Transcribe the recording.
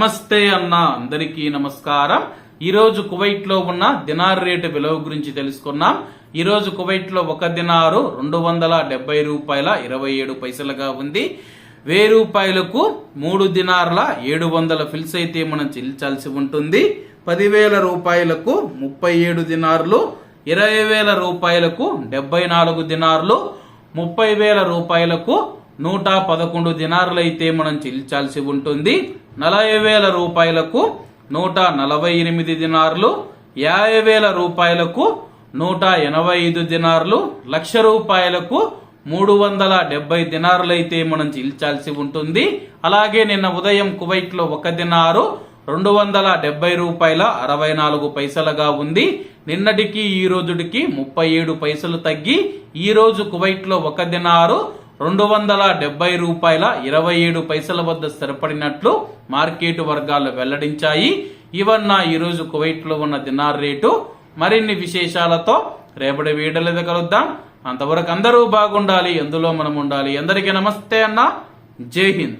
నమస్తే అన్న అందరికీ నమస్కారం. ఈరోజు కువైట్లో ఉన్న దినార్ రేటు విలువ గురించి తెలుసుకున్నాం. ఈరోజు కువైట్లో కువైట్లో ఒక దినారు రెండు వందల డెబ్బై రూపాయల ఇరవై ఏడు పైసలుగా ఉంది. వెయ్యి రూపాయలకు మూడు దినార్ల ఏడు వందల ఫిల్స్ అయితే మనం చెల్లించాల్సి ఉంటుంది. పదివేల రూపాయలకు ముప్పై ఏడు దినార్లు ఇరవై వేల రూపాయలకు డెబ్బై నాలుగు దినార్లు ముప్పై వేల రూపాయలకు నూట పదకొండు దినారులైతే మనం చెల్లించాల్సి ఉంటుంది. నలభై వేల రూపాయలకు నూట నలభై ఎనిమిది దినార్లు యాభై వేల రూపాయలకు నూట ఎనభై ఐదు దినార్లు లక్ష రూపాయలకు మూడు వందల డెబ్బై దినారులైతే మనం చెల్లించాల్సి ఉంటుంది. అలాగే నిన్న ఉదయం కువైట్లో ఒక దినారు రెండు వందల డెబ్బై రూపాయల అరవై నాలుగు పైసలుగా ఉంది. నిన్నటికి ఈ రోజుడికి ముప్పై ఏడు పైసలు తగ్గి ఈ రోజు కువైట్లో ఒక దినారు రెండు వందల డెబ్బై రూపాయల ఇరవై ఏడు పైసల వద్ద స్థిరపడినట్లు మార్కెట్ వర్గాలు వెల్లడించాయి. ఇవన్న ఈరోజు కువైట్లో ఉన్న దినార్ రేటు. మరిన్ని విశేషాలతో రేపటి వీడియోలో కలుద్దాం. అంతవరకు అందరూ బాగుండాలి ఎందులో మనం ఉండాలి? అందరికీ నమస్తే అన్న. జై హింద్.